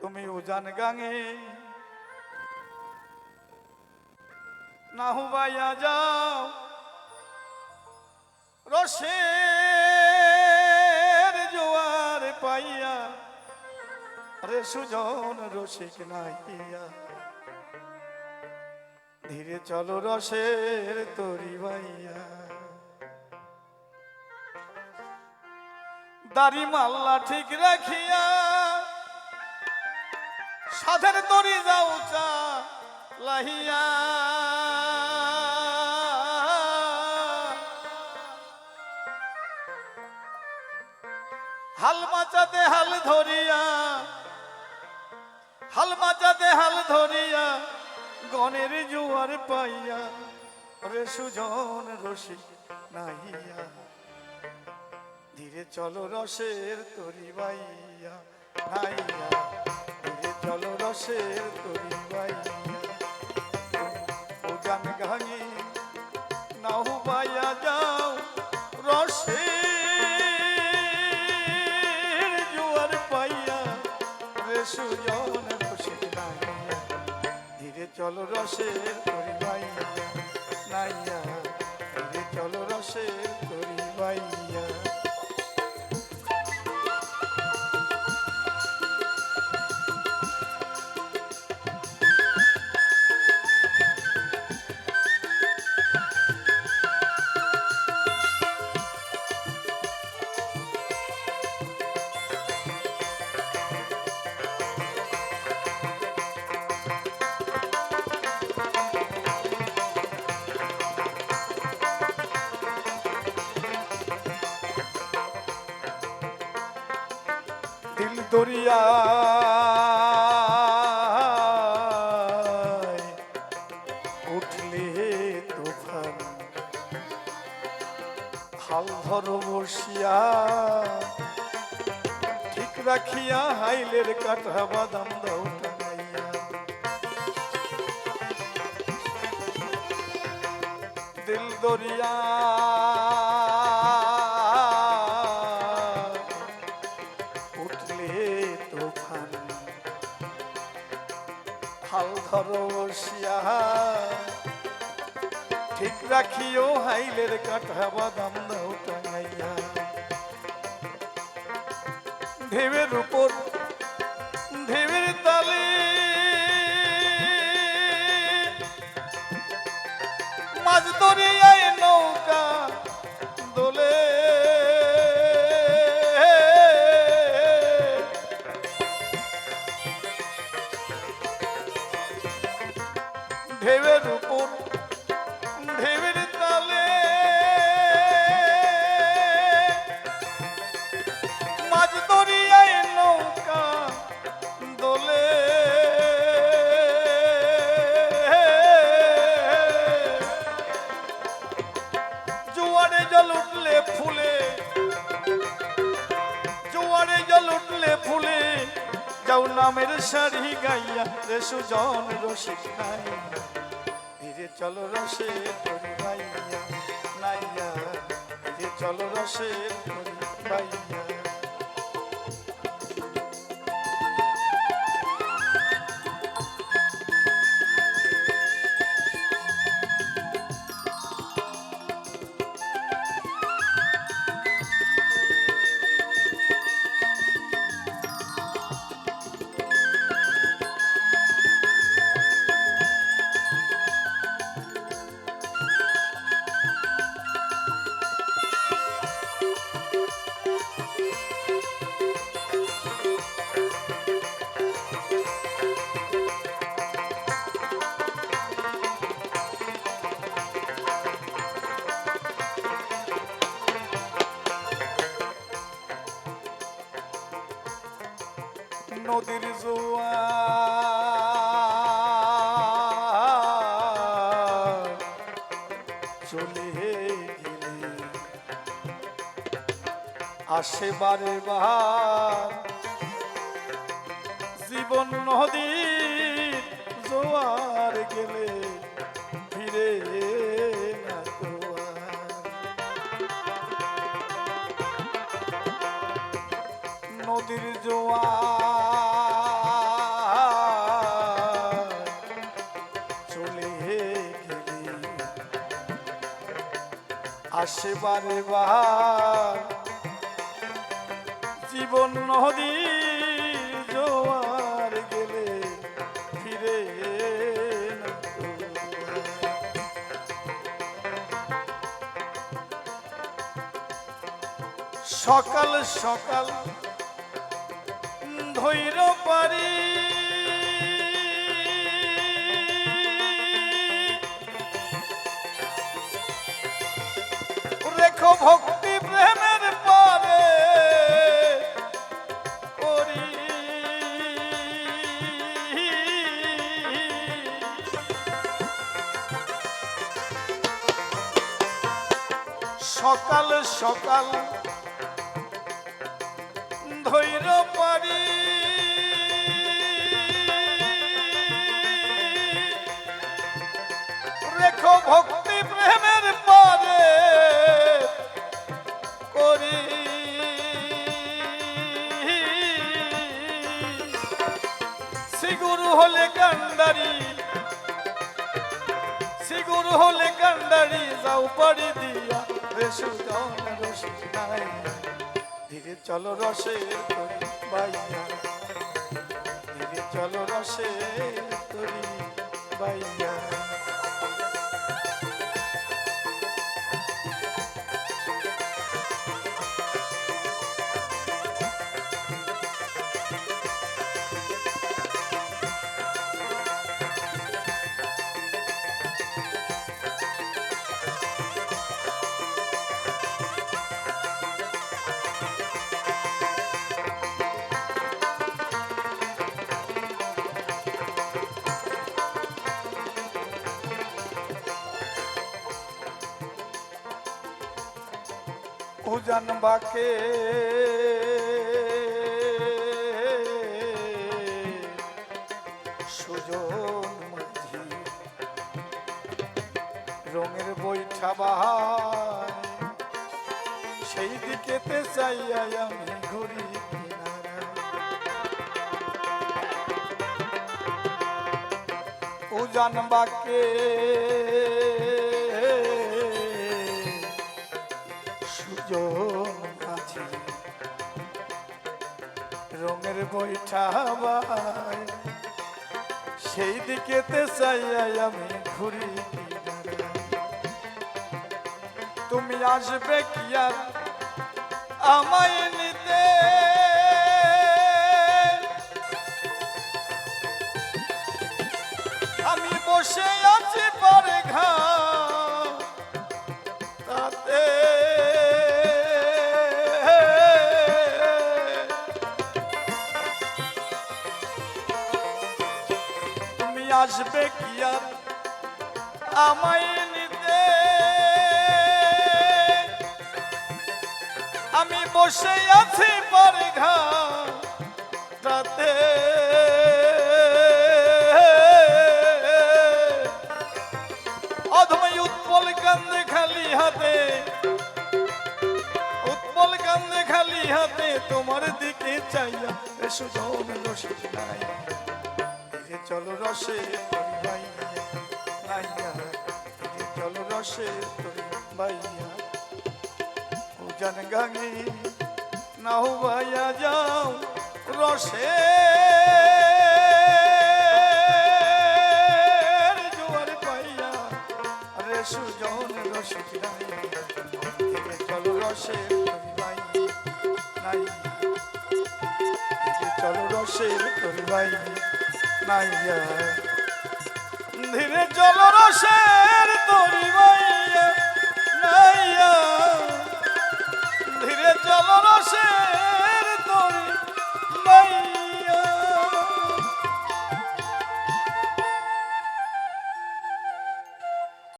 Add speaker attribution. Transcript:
Speaker 1: তুমি উজান গাঙে। না হুবাইয়া যাও। রসের জোয়ার পাইয়া, রে সুজন রসিক নাইয়া ধীরে চলো রসের তরি বাইয়া। দাড়ি মাল্লা ঠিক রাখিয়া সাধের তরি যাও লাহিয়া। হাল মাচাতে হাল ধরিয়া, হাল মাচাতে হাল ধরিয়া, গণের জুয়ার পাইয়া, রে সুজন রসিক নাহিয়া। ধীরে চলো রসের তরি বাইয়া নাইয়া রসের তরি ও গান গাঙে নাহু বাইয়া যাও রসে। জোয়ার পাইয়া রে সুজন খুশি ধীরে চলো রসের তরি দরিয়া। উঠলে তুফান হাল ধরো বসিয়া ঠিক রাখিয়া হাইলের কাঠা বাদাম দাও দিল দরিয়া। রাখিও হাইলের কাঠা বাদাম দাও টাঙাইয়া। ঢেবের উপর ঢেবের তালে মাছ দরিয়ায় নৌকা দোলে। ঢেবের উপর শাড়ি গাইয়া রে সুজন রসিক নাই ধীরে চলো রসে তরি বাইয়া নাইয়া। ধীরে চলো রসে তরি বাইয়া নদীর জোয়া চলে গেলে আসে বারে বার জীবন নদীর জোয়ার আসে বারে বার জীবন নদীর জোয়ার গেলে ফিরে। সকাল সকাল ধৈর্য পারি রেখো ভক্তি প্রেমের পারে করি। সকাল সকাল ধৈর কান্ডারি যাও দিয়া বেশু জন নাই ধীরে চলো রসে তরি বাইয়া। ধীরে চলো রসে তরি বাইয়া। উজান বাকে সুজন মাঝি রঙের বৈঠা বাহার সেই দিকেতে চাইয়াই আমি ঘুরি উজান বাকে। রঙের বৈঠা সেই দিকেতে চাইয়াই আমি ঘুরি। তুমি আসবে কি আর আমায় নিতে আমি বসে আছি পারে ঘা বসে আছি পারে ঘা রাতে উৎপল কান্দে খালি হাতে। উৎপল কান্দে খালি হাতে তোমার দিকে চাইয়া এসো জন রসিক নাই চলো রসে নাইয়া চলো রসে তোর ভাইয়া উজান গাঙ্গি নাও ভাইয়া যাও রসে। জোয়ার পাইয়া রে সুজন নাই ধীরে চলো। রসে ভাই নাই চলো রসে তোর ভাই নাইয়া। ধীরে চলো রসের